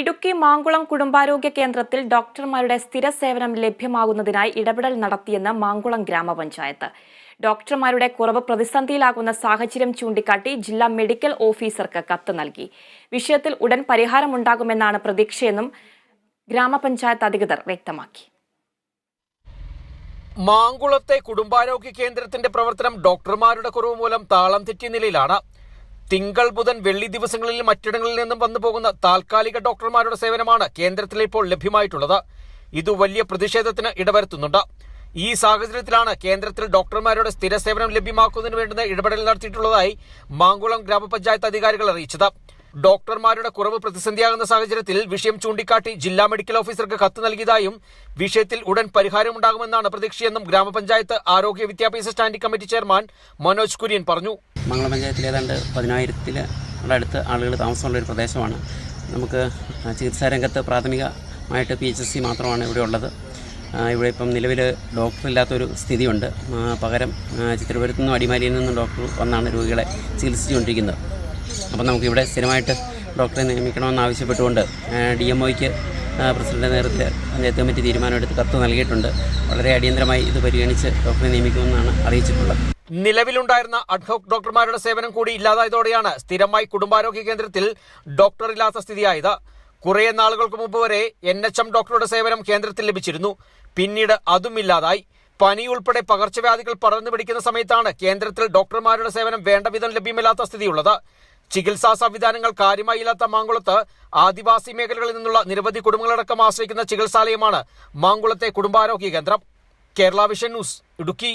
ഇടുക്കി മാങ്കുളം കുടുംബാരോഗ്യ കേന്ദ്രത്തിൽ ഡോക്ടർമാരുടെ സ്ഥിര സേവനം ലഭ്യമാകുന്നതിനായി ഇടപെടൽ നടത്തിയെന്ന് മാങ്കുളം ഗ്രാമപഞ്ചായത്ത്. ഡോക്ടർമാരുടെ കുറവ് പ്രതിസന്ധിയിലാകുന്ന സാഹചര്യം ചൂണ്ടിക്കാട്ടി ജില്ലാ മെഡിക്കൽ ഓഫീസർക്ക് കത്ത് നൽകി. വിഷയത്തിൽ ഉടൻ പരിഹാരമുണ്ടാകുമെന്നാണ് പ്രതീക്ഷയെന്നും ഗ്രാമപഞ്ചായത്ത് അധികൃതർ വ്യക്തമാക്കി. മാങ്കുളത്തെ കുടുംബാരോഗ്യ കേന്ദ്രത്തിന്റെ പ്രവർത്തനം ഡോക്ടർമാരുടെ കുറവ് മൂലം താളം തെറ്റിയ നിലയിലാണ്. തിങ്കൾ ബുധൻ വെള്ളി ദിവസങ്ങളിൽ മറ്റിടങ്ങളിൽ നിന്നും വന്നു പോകുന്ന താൽക്കാലിക ഡോക്ടർമാരുടെ സേവനമാണ് കേന്ദ്രത്തിൽ ഇപ്പോൾ ലഭ്യമായിട്ടുള്ളത്. ഇത് വലിയ പ്രതിഷേധത്തിന് ഇടവരുത്തുന്നുണ്ട്. ഈ സാഹചര്യത്തിലാണ് കേന്ദ്രത്തിൽ ഡോക്ടർമാരുടെ സ്ഥിര സേവനം ലഭ്യമാക്കുന്നതിന് വേണ്ടുന്ന ഇടപെടൽ നടത്തിയിട്ടുള്ളതായി മാങ്കുളം ഗ്രാമപഞ്ചായത്ത് അധികാരികൾ അറിയിച്ചത്. ഡോക്ടർമാരുടെ കുറവ് പ്രതിസന്ധിയാകുന്ന സാഹചര്യത്തിൽ വിഷയം ചൂണ്ടിക്കാട്ടി ജില്ലാ മെഡിക്കൽ ഓഫീസർക്ക് കത്ത് നൽകിയതായും വിഷയത്തിൽ ഉടൻ പരിഹാരമുണ്ടാകുമെന്നാണ് പ്രതീക്ഷയെന്നും ഗ്രാമപഞ്ചായത്ത് ആരോഗ്യ വിദ്യാഭ്യാസ standing committee chairman Manoj Kurian പറഞ്ഞു. മംഗളം പഞ്ചായത്തിൽ ഏതാണ്ട് പതിനായിരത്തിൽ അടുത്ത് ആളുകൾ താമസമുള്ള ഒരു പ്രദേശമാണ്. നമുക്ക് ചികിത്സാ രംഗത്ത് പ്രാഥമികമായിട്ട് പി എച്ച് എസ് സി മാത്രമാണ് ഇവിടെ ഉള്ളത്. ഇവിടെ ഇപ്പം നിലവിൽ ഡോക്ടറില്ലാത്തൊരു സ്ഥിതിയുണ്ട്. പകരം ചിത്രപുരത്തു നിന്നും അടിമാലിയിൽ നിന്നും ഡോക്ടർ വന്നാണ് രോഗികളെ ചികിത്സിച്ചുകൊണ്ടിരിക്കുന്നത്. അപ്പം നമുക്കിവിടെ സ്ഥിരമായിട്ട് ഡോക്ടറെ നിയമിക്കണമെന്ന് ആവശ്യപ്പെട്ടുകൊണ്ട് ഡി എം ഒയ്ക്ക് പ്രസിഡന്റ് നേതൃത്വത്തിൽ പഞ്ചായത്ത് കമ്മിറ്റി തീരുമാനമെടുത്ത് കത്ത് നൽകിയിട്ടുണ്ട്. വളരെ അടിയന്തരമായി ഇത് പരിഗണിച്ച് ഡോക്ടറെ നിയമിക്കുമെന്നാണ് അറിയിച്ചിട്ടുള്ളത്. നിലവിലുണ്ടായിരുന്ന അഡ്ഹോക് ഡോക്ടർമാരുടെ സേവനം കൂടി ഇല്ലാതായതോടെയാണ് സ്ഥിരമായി കുടുംബാരോഗ്യ കേന്ദ്രത്തിൽ ഡോക്ടർ ഇല്ലാത്ത സ്ഥിതിയായത്. കുറേ നാളുകൾക്ക് മുമ്പ് വരെ എൻ എച്ച് എം ഡോക്ടറുടെ സേവനം കേന്ദ്രത്തിൽ ലഭിച്ചിരുന്നു. പിന്നീട് അതും ഇല്ലാതായി. പനി ഉൾപ്പെടെ പകർച്ചവ്യാധികൾ പടർന്നു പിടിക്കുന്ന സമയത്താണ് കേന്ദ്രത്തിൽ ഡോക്ടർമാരുടെ സേവനം വേണ്ട വിധം ലഭ്യമല്ലാത്ത സ്ഥിതിയുള്ളത്. ചികിത്സാ സംവിധാനങ്ങൾ കാര്യമായി ഇല്ലാത്ത മാങ്കുളത്ത് ആദിവാസി മേഖലകളിൽ നിന്നുള്ള നിരവധി കുടുംബങ്ങളടക്കം ആശ്രയിക്കുന്ന ചികിത്സാലയമാണ് മാങ്കുളത്തെ കുടുംബാരോഗ്യ കേന്ദ്രം. Kerala vision news Idukki.